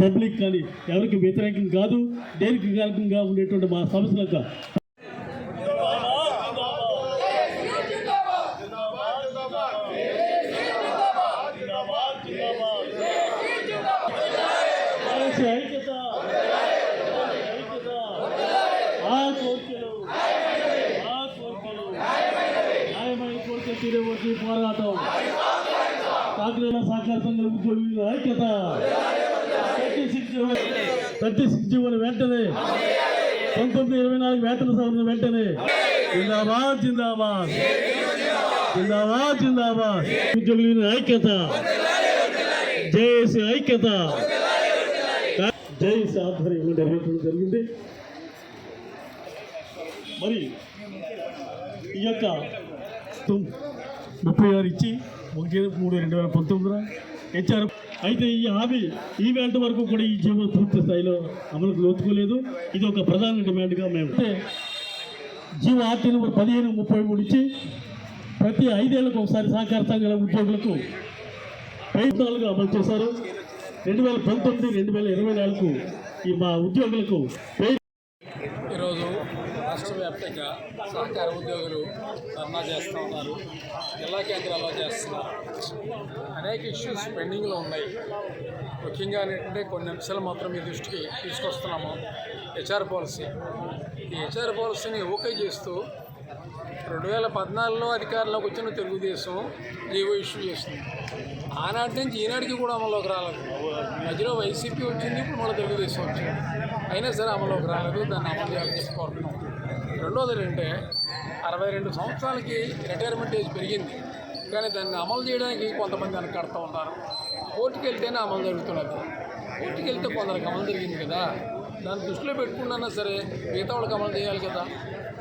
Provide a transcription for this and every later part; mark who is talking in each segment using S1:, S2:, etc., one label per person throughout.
S1: Public కానీ ఎవరికి వ్యతిరేకం కాదు దేనికి కారకంగా ఉండేటువంటి మా సమస్యలకు తీరే పోరాటం. కాకినాడ సహకార సంఘం ఉద్యోగుల ఐక్యత. థర్టీ సిక్స్ థర్టీ వెంటనే. పంతొమ్మిది ఇరవై నాలుగు వేతన సవరణ వెంటనే. జిందాబాద్ జిందాబాద్. జిందాబాద్ జిందాబాద్. ఉద్యోగుల ఐక్యత. జేఏసీ ఐక్యత. జేఏసీ ఆధ్వర్యంలో నిర్వహించడం జరిగింది. మరి ఈ యొక్క ముప్పై ఆరు ఇచ్చి ఒకటి మూడు రెండు వేల పంతొమ్మిదిన హెచ్ఆర్ అయితే ఈ హామీ ఈ వేళ వరకు కూడా ఈ జీవో పూర్తి స్థాయిలో అమలుకు నోచుకోలేదు ఇది ఒక ప్రధాన డిమాండ్గా మేము అంటే జీవో ఆర్టీ నెంబర్ పదిహేను ముప్పై మూడు ఇచ్చి ప్రతి ఐదేళ్ళకు ఒకసారి సహకార సంఘాల ఉద్యోగులకు ప్రయత్నాలుగా అమలు చేశారు. రెండు వేల పంతొమ్మిది రెండు వేల ఇరవై నాలుగు ఈ మా ఉద్యోగులకు పే
S2: రాష్ట్ర వ్యాప్తంగా సహకార ఉద్యోగులు ధర్నా చేస్తూ ఉన్నారు. జిల్లా కేంద్రాల్లో చేస్తున్నారు. అనేక ఇష్యూస్ పెండింగ్లో ఉన్నాయి. ముఖ్యంగా ఏంటంటే కొన్ని అంశాలు మాత్రం మీ దృష్టికి తీసుకొస్తున్నాము. HR policy. ఈ హెచ్ఆర్ పాలసీని ఓకే చేస్తూ రెండు వేల పద్నాలుగులో అధికారంలోకి వచ్చిన తెలుగుదేశం జీవో ఇష్యూ చేసింది. ఆనాటి నుంచి ఈనాటికి కూడా అమల్లోకి రాలేదు. మధ్యలో వైసీపీ వచ్చింది ఇప్పుడు మళ్ళీ తెలుగుదేశం వచ్చింది. అయినా సరే అమల్లోకి రాలేదు దాన్ని అమలు చేయాలని చెప్పి కోరుతున్నాం రెండోది ఏంటంటే అరవై రెండు సంవత్సరాలకి రిటైర్మెంట్ ఏజ్ పెరిగింది. కానీ దాన్ని అమలు చేయడానికి కొంతమంది వెనకాడుతూ ఉన్నారు. కోర్టుకి వెళ్తేనే అమలు జరుగుతున్నది. కోర్టుకి వెళ్తే కొందరికి అమలు జరిగింది కదా. దాన్ని దృష్టిలో పెట్టుకున్నా సరే మిగతా వాళ్ళకి అమలు చేయాలి కదా.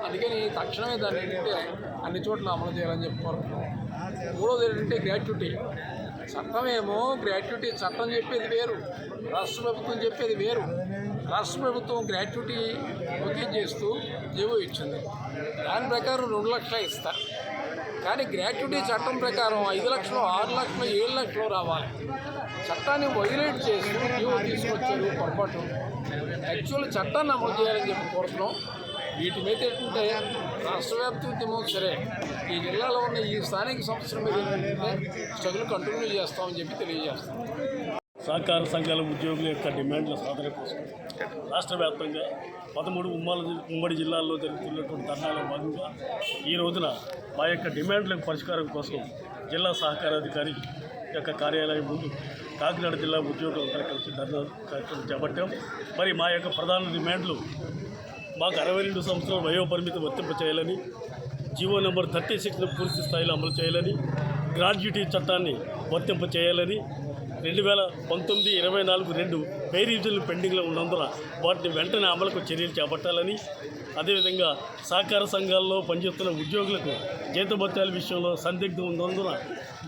S2: అందుకని తక్షణమే దాన్ని ఏంటంటే అన్ని చోట్ల అమలు చేయాలని చెప్పి మూడోది ఏంటంటే గ్రాట్యుటీ. చట్టమేమో గ్రాట్యుటీ చట్టం చెప్పేది వేరు. రాష్ట్ర ప్రభుత్వం చెప్పేది వేరు. రాష్ట్ర ప్రభుత్వం గ్రాట్యుటీ ఒకే చేస్తూ జీవో ఇచ్చింది. దాని ప్రకారం రెండు లక్షలు ఇస్తారు కానీ గ్రాట్యుటీ చట్టం ప్రకారం ఐదు లక్షలు ఆరు లక్షలు ఏడు లక్షలు రావాలి. చట్టాన్ని వైలేట్ చేసి జీవో తీసుకొచ్చారు పొరపాటు. యాక్చువల్ చట్టాన్ని అమలు చేయాలని చెప్పి కోరుతున్నాం. వీటి మీద ఏంటంటే రాష్ట్ర వ్యాప్త ఉద్యమం సరే ఈ జిల్లాలో ఉన్న ఈ స్థానిక సంస్థల మీద ఏంటంటే స్ట్రగుల్ కంటిన్యూ చేస్తామని చెప్పి తెలియజేస్తాం
S1: సహకార సంఘాల ఉద్యోగుల యొక్క డిమాండ్ల సాధన కోసం రాష్ట్ర వ్యాప్తంగా పదమూడు ఉమ్మల ఉమ్మడి జిల్లాల్లో జరుగుతున్నటువంటి ధర్నాల భాగంగా ఈ రోజున మా యొక్క డిమాండ్లకు పరిష్కారం కోసం జిల్లా సహకారాధికారి యొక్క కార్యాలయం ముందు కాకినాడ జిల్లా ఉద్యోగులంతా కలిసి ధర్నా కార్యక్రమం చేపట్టాం. మరి మా యొక్క ప్రధాన డిమాండ్లు మాకు అరవై రెండు సంవత్సరాల వయోపరిమితి వర్తింప చేయాలని జీవో నెంబర్ థర్టీ సిక్స్ను పూర్తి స్థాయిలో అమలు చేయాలని గ్రాడ్యుటీ చట్టాన్ని వర్తింప చేయాలని రెండు వేల పంతొమ్మిది ఇరవై నాలుగు రెండు పే రివిజన్లు పెండింగ్లో ఉన్నందున వాటిని వెంటనే అమలుకు చర్యలు చేపట్టాలని అదేవిధంగా సహకార సంఘాల్లో పనిచేస్తున్న ఉద్యోగులకు జీతభత్యాల విషయంలో సందిగ్ధం ఉన్నందున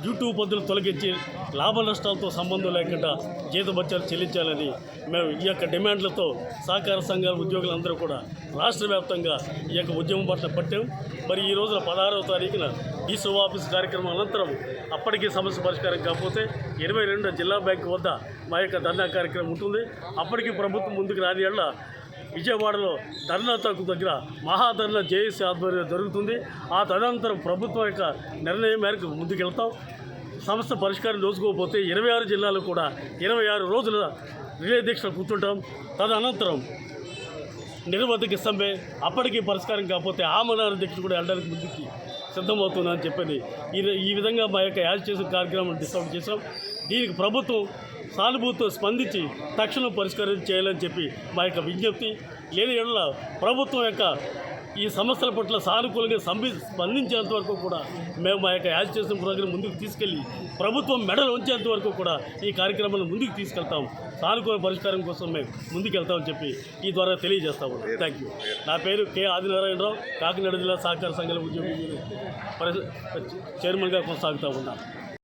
S1: డ్యూటీ పద్ధతులు తొలగించి లాభ నష్టాలతో సంబంధం లేకుండా జీతభత్యాలు చెల్లించాలని మేము ఈ యొక్క డిమాండ్లతో సహకార సంఘాల ఉద్యోగులందరూ కూడా రాష్ట్ర వ్యాప్తంగా ఈ యొక్క ఉద్యమం పట్ల పట్టాం. మరి ఈ రోజున పదహారవ తారీఖున ఈసో ఆఫీస్ కార్యక్రమం అనంతరం అప్పటికీ సమస్య పరిష్కారం కాకపోతే ఇరవై రెండు జిల్లా బ్యాంకు వద్ద మా యొక్క ధర్నా కార్యక్రమం ఉంటుంది. అప్పటికి ప్రభుత్వం ముందుకు రాని వల్ల విజయవాడలో ధర్నా తగ్గు దగ్గర మహాధర్నా జేఏసీ ఆధ్వర్యంలో జరుగుతుంది. ఆ తదనంతరం ప్రభుత్వం యొక్క నిర్ణయం మేరకు ముందుకెళ్తాం. సమస్య పరిష్కారం దోచుకోకపోతే ఇరవై ఆరు జిల్లాలు కూడా ఇరవై ఆరు రోజుల రిలే దీక్ష కూర్చుంటాం. తదనంతరం నిరవధిక సమ్మె అప్పటికి పరిష్కారం కాకపోతే ఆమరణ దీక్ష కూడా వెళ్ళడానికి ముందుకి సిద్ధమవుతుందని చెప్పేది. ఈ ఈ విధంగా మా యొక్క యాజిటేషన్ కార్యక్రమం డిస్టర్బ్ చేసాం దీనికి ప్రభుత్వం సానుభూతితో స్పందించి తక్షణం పరిష్కారం చేయాలని చెప్పి మా యొక్క విజ్ఞప్తి. లేని ఎడల ప్రభుత్వం యొక్క ఈ సమస్యల పట్ల సానుకూలంగా సంబి స్పందించేంత వరకు కూడా మేము మా యొక్క యాజిటేషన్ ప్రోగ్రాం ముందుకు తీసుకెళ్ళి ప్రభుత్వం మెడలు ఉంచేంత వరకు కూడా ఈ కార్యక్రమాన్ని ముందుకు తీసుకెళ్తాం. సానుకూల పరిష్కారం కోసం మేము ముందుకెళ్తామని చెప్పి ఈ ద్వారా తెలియజేస్తాము థ్యాంక్ యూ నా పేరు కె ఆదినారాయణరావు కాకినాడ జిల్లా సహకార సంఘాల ఉద్యోగి చైర్మన్గా కొనసాగుతూ ఉన్నాను